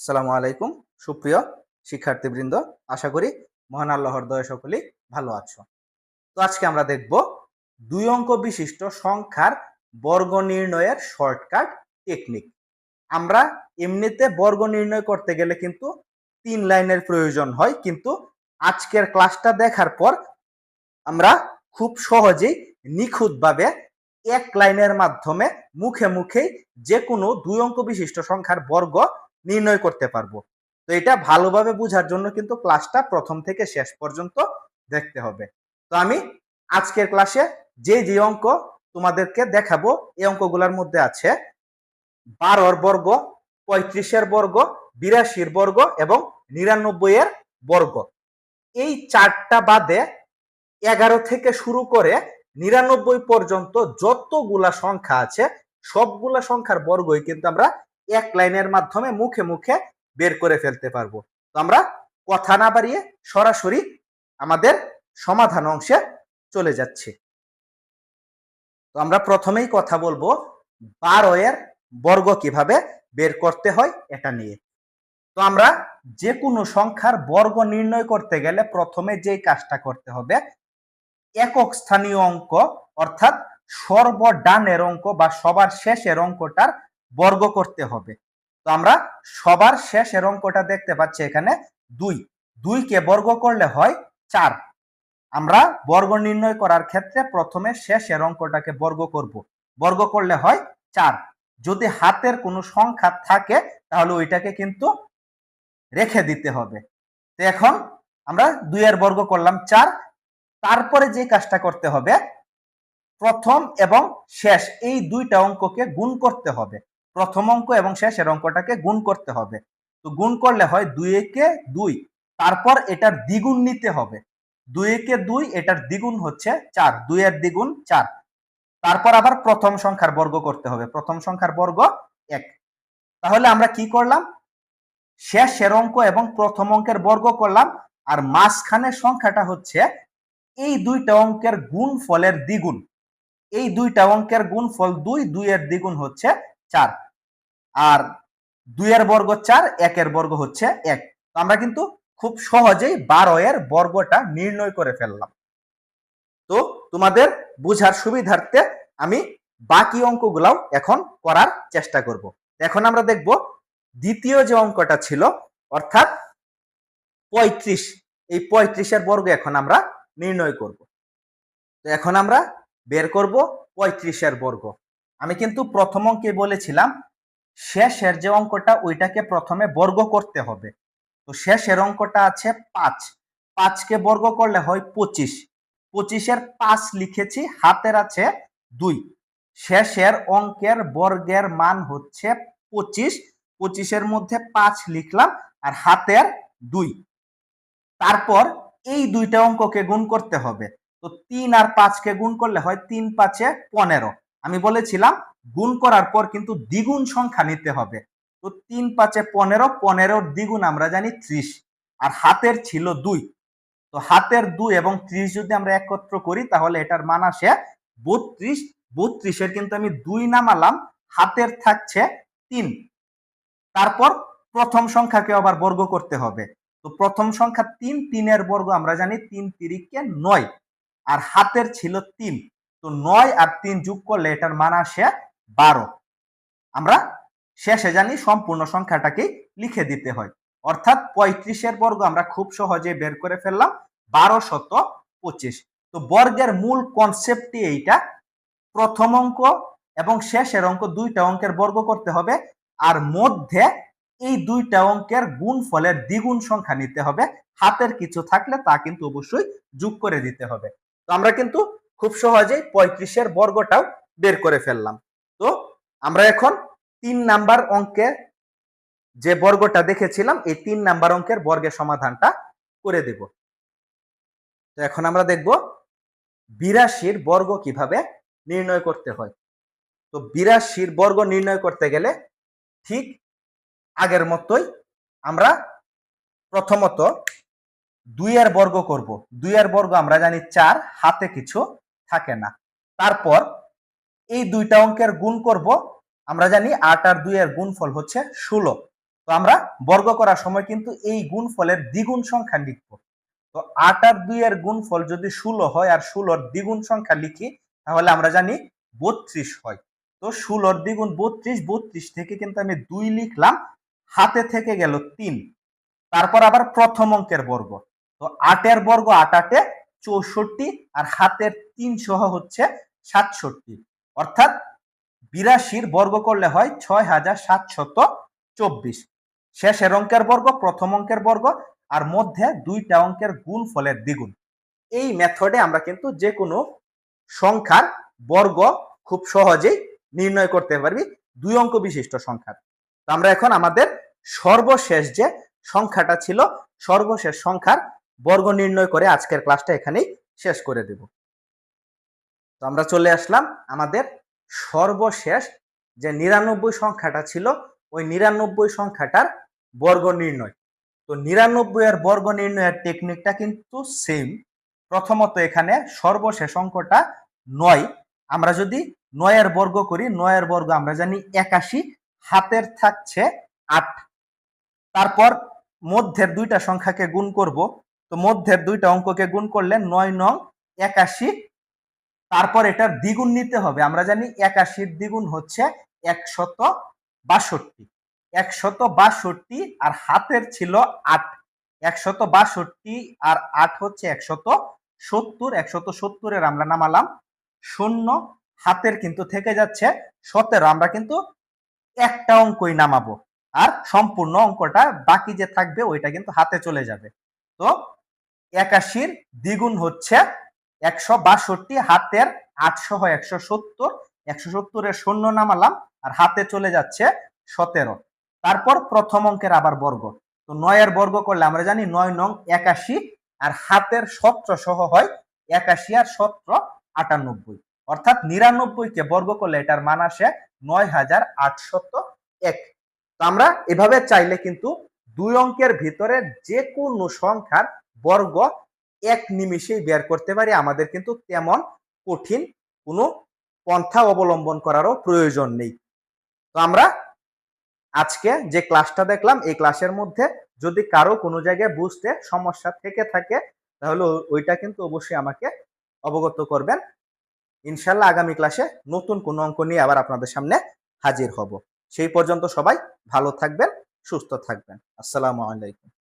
আসসালামু আলাইকুম, সুপ্রিয় শিক্ষার্থীবৃন্দ। আশা করি মহান আল্লাহর দয়া সকলেই ভালো আছো। তো আজকে আমরা দেখব দুই অঙ্ক বিশিষ্ট সংখ্যার বর্গ নির্ণয়ের শর্টকাট টেকনিক। আমরা এমনিতে বর্গ নির্ণয় করতে গেলে কিন্তু তিন লাইনের প্রয়োজন হয়, কিন্তু আজকের ক্লাসটা দেখার পর আমরা খুব সহজেই নিখুঁতভাবে এক লাইনের মাধ্যমে মুখে মুখেই যে কোনো দুই অঙ্ক বিশিষ্ট সংখ্যার বর্গ নির্ণয় করতে পারব। তো এটা ভালোভাবে বোঝার জন্য কিন্তু ক্লাসটা প্রথম থেকে শেষ পর্যন্ত দেখতে হবে। তো আমি আজকের ক্লাসে যে যে অঙ্ক তোমাদেরকে দেখাবো, এই অঙ্কগুলোর মধ্যে আছে বারোর বর্গ, পঁয়ত্রিশের বর্গ, বিরাশির বর্গ এবং নিরানব্বই এর বর্গ। এই চারটা বাদে এগারো থেকে শুরু করে নিরানব্বই পর্যন্ত যতগুলা সংখ্যা আছে, সবগুলা সংখ্যার বর্গই কিন্তু আমরা এক লাইনের মাধ্যমে মুখে মুখে বের করে ফেলতে পারব। তো আমরা কথা না বাড়িয়ে সরাসরি আমাদের সমাধান অংশে চলে যাচ্ছি। তো আমরা প্রথমেই কথা বলব বারো এর বর্গ কীভাবে বের করতে হয় এটা নিয়ে। তো আমরা যে কোনো সংখ্যার বর্গ নির্ণয় করতে গেলে প্রথমে যেই কাজটা করতে হবে, একক স্থানীয় অঙ্ক অর্থাৎ সর্ব সর্বডানের অঙ্ক বা সবার শেষের অঙ্কটার বর্গ করতে হবে। তো আমরা সবার শেষের অঙ্কটা দেখতে পাচ্ছি এখানে দুই। দুইকে বর্গ করলে হয় চার। আমরা বর্গ নির্ণয় করার ক্ষেত্রে প্রথমে শেষের অঙ্কটাকে বর্গ করব। বর্গ করলে হয় চার। যদি হাতের কোনো সংখ্যা থাকে, তাহলে ওইটাকে কিন্তু রেখে দিতে হবে। তো এখন আমরা দুইয়ের বর্গ করলাম চার। তারপরে যে কাজটা করতে হবে, প্রথম এবং শেষ, এই দুইটা অঙ্ককে গুণ করতে হবে। প্রথম অঙ্ক এবং শেষের অঙ্কটাকে গুণ করতে হবে। তো গুণ করলে হয় দুই একে দুই। তারপর এটার দ্বিগুণ নিতে হবে। দুই একে দুই, এটার দ্বিগুণ হচ্ছে চার। দুইয়ের দ্বিগুণ চার। তারপর আবার প্রথম সংখ্যার বর্গ করতে হবে। প্রথম সংখ্যার বর্গ এক। তাহলে আমরা কি করলাম? শেষের অঙ্ক এবং প্রথম অঙ্কের বর্গ করলাম। আর মাঝখানের সংখ্যাটা হচ্ছে এই দুইটা অঙ্কের গুণ ফলের দ্বিগুণ। এই দুইটা অঙ্কের গুণ ফল দুই, দুইয়ের দ্বিগুণ হচ্ছে চার। আর দুইয়ের বর্গ চার একের বর্গ হচ্ছে এক। আমরা কিন্তু খুব সহজেই বারো এর বর্গটা নির্ণয় করে ফেললাম। তো তোমাদের বুঝার সুবিধার্থে আমি বাকি অঙ্কগুলাও এখন করার চেষ্টা করব। এখন আমরা দেখব দ্বিতীয় যে অঙ্কটা ছিল, অর্থাৎ পঁয়ত্রিশ। এই পঁয়ত্রিশের বর্গ এখন আমরা নির্ণয় করব। তো এখন আমরা বের করব পঁয়ত্রিশের বর্গ। আমি কিন্তু প্রথম অঙ্কে বলেছিলাম শেষের যে অঙ্কটা ওইটাকে প্রথমে বর্গ করতে হবে। তো শেষের অঙ্কটা আছে পাঁচ। পাঁচকে বর্গ করলে হয় পঁচিশ। পঁচিশের পাঁচ লিখেছি, হাতের আছে দুই। শেষের অঙ্কের বর্গের মান হচ্ছে পঁচিশ। পঁচিশের মধ্যে পাঁচ লিখলাম আর হাতের দুই। তারপর এই দুইটা অঙ্ককে গুণ করতে হবে। তো তিন আর পাঁচকে গুণ করলে হয় তিন পাঁচে পনেরো। আমি বলেছিলাম, গুণ করার পর কিন্তু দ্বিগুণ সংখ্যা নিতে হবে। তো তিন পাঁচে পনেরো, পনেরোর দ্বিগুণ আমরা জানি ত্রিশ, আর হাতের ছিল দুই। তো হাতের দুই এবং ত্রিশ যদি আমরা একত্র করি, তাহলে এটার মান আসে বত্রিশ। বত্রিশের কিন্তু আমি দুই নামালাম, হাতের থাকছে তিন। তারপর প্রথম সংখ্যাকে আবার বর্গ করতে হবে। তো প্রথম সংখ্যা তিন, তিনের বর্গ আমরা জানি তিন তিরিকে নয়, আর হাতের ছিল তিন। তো নয় আর তিন যোগ করলে এটার মান আসে বারো। আমরা শেষে জানি সম্পূর্ণ সংখ্যাটাকে লিখে দিতে হয়। অর্থাৎ পঁয়ত্রিশের বর্গ আমরা খুব সহজে বের করে ফেললাম, বারো শত পঁচিশ। তো বর্গের মূল কনসেপ্টটি এইটা। প্রথম অঙ্ক এবং শেষের অঙ্ক দুইটা অঙ্কের বর্গ করতে হবে। আর মধ্যে এই দুইটা অঙ্কের গুণ ফলের দ্বিগুণ সংখ্যা নিতে হবে। হাতের কিছু থাকলে তা কিন্তু অবশ্যই যোগ করে দিতে হবে। তো আমরা কিন্তু খুব সহজেই পঁয়ত্রিশের বর্গটাও বের করে ফেললাম। তো আমরা এখন তিন নাম্বার অঙ্কের যে বর্গটা দেখেছিলাম, এই তিন নাম্বার অঙ্কের বর্গের সমাধানটা করে দেব। তো এখন আমরা দেখব বিরাশির বর্গ কীভাবে নির্ণয় করতে হয়। তো বিরাশির বর্গ নির্ণয় করতে গেলে ঠিক আগের মতোই আমরা প্রথমত দুই দুইয়ের বর্গ করব। দুইয়ের বর্গ আমরা জানি চার, হাতে কিছু থাকে না। তারপর এই দুইটা অঙ্কের গুণ করব। আমরা জানি আট আর দুই এর গুণফল হচ্ছে ষোলো। তো আমরা বর্গ করার সময় কিন্তু এই গুণফলের দ্বিগুণ সংখ্যা লিখব। তো আট আর দুই এর গুণফল যদি ষোলো হয় আর ষোলোর দ্বিগুণ সংখ্যা লিখি, তাহলে আমরা জানি বত্রিশ হয়। তো ষোলোর দ্বিগুণ বত্রিশ বত্রিশ থেকে কিন্তু আমি দুই লিখলাম, হাতে থেকে গেল তিন। তারপর আবার প্রথম অঙ্কের বর্গ। তো আটের বর্গ আট আটে চৌষট্টি আর হাতের তিন সহ হচ্ছে সাতষট্টি। অর্থাৎ বিরাশির বর্গ করলে হয় ছয় হাজার সাতশত চব্বিশ। শেষের অঙ্কের বর্গ, প্রথম অঙ্কের বর্গ আর মধ্যে দুইটা অঙ্কের গুণ ফলের দ্বিগুণ। এই মেথডে আমরা কিন্তু যে কোনো সংখ্যার বর্গ খুব সহজেই নির্ণয় করতে পারবি দুই অঙ্ক বিশিষ্ট সংখ্যার। আমরা এখন আমাদের সর্বশেষ যে সংখ্যাটা ছিল, সর্বশেষ সংখ্যার বর্গ নির্ণয় করে আজকের ক্লাসটা এখানেই শেষ করে দেব। তো আমরা চলে আসলাম আমাদের সর্বশেষ যে নিরানব্বই সংখ্যাটা ছিল, ওই নিরানব্বই সংখ্যাটার বর্গ নির্ণয়। তো নিরানব্বই এর বর্গ নির্ণয়ের টেকনিকটা কিন্তু সেম প্রথমত এখানে সর্বশেষ অঙ্কটা নয়। আমরা যদি নয়ের বর্গ করি, নয়ের বর্গ আমরা জানি একাশি, হাতের থাকছে আট। তারপর মধ্যের দুইটা সংখ্যাকে গুণ করব। তো মধ্যের দুইটা অঙ্ককে গুণ করলে নয় নং একাশি। তারপর এটার দ্বিগুণ নিতে হবে। আমরা জানি একাশির দ্বিগুণ হচ্ছে একশত বাষট্টি। একশত বাষট্টি আর হাতের ছিল আট। একশত বাষট্টি আর আট হচ্ছে একশত সত্তর। একশত সত্তরের আমরা নামালাম শূন্য। হাতের কিন্তু থেকে যাচ্ছে সতেরো। আমরা কিন্তু একটা অঙ্কই নামাবো। আর সম্পূর্ণ অঙ্কটা বাকি যে থাকবে, ওইটা কিন্তু হাতে চলে যাবে। তো একাশির দ্বিগুণ হচ্ছে একশো বাষট্টি, হাতের আটশো হয় একশো সত্তর। একশো সত্তরের শূন্য নামালাম আর হাতে চলে যাচ্ছে সতেরো। তারপর প্রথম অঙ্কের আবার বর্গ। তো নয়ের বর্গ করলে আমরা জানি নয় নং একাশি আর হাতের সত্র সহ হয় একাশি আর সত্র আটানব্বই। অর্থাৎ নিরানব্বই কে বর্গ করলে এটার মান আসে নয় হাজার আটশত এক। তো আমরা এভাবে চাইলে কিন্তু দুই অঙ্কের ভিতরে যে কোনো সংখ্যার বর্গ এক নিমিষেই বের করতে পারি। আমাদের কিন্তু তেমন কঠিন কোনো পন্থা অবলম্বন করারও প্রয়োজন নেই। তো আমরা আজকে যে ক্লাসটা দেখলাম, এই ক্লাসের মধ্যে যদি কারও কোনো জায়গায় বুঝতে সমস্যা থেকে থাকে, তাহলে ওইটা কিন্তু অবশ্যই আমাকে অবগত করবেন। ইনশাল্লাহ আগামী ক্লাসে নতুন কোনো অঙ্ক নিয়ে আবার আপনাদের সামনে হাজির হব। সেই পর্যন্ত সবাই ভালো থাকবেন, সুস্থ থাকবেন। আসসালামু আলাইকুম।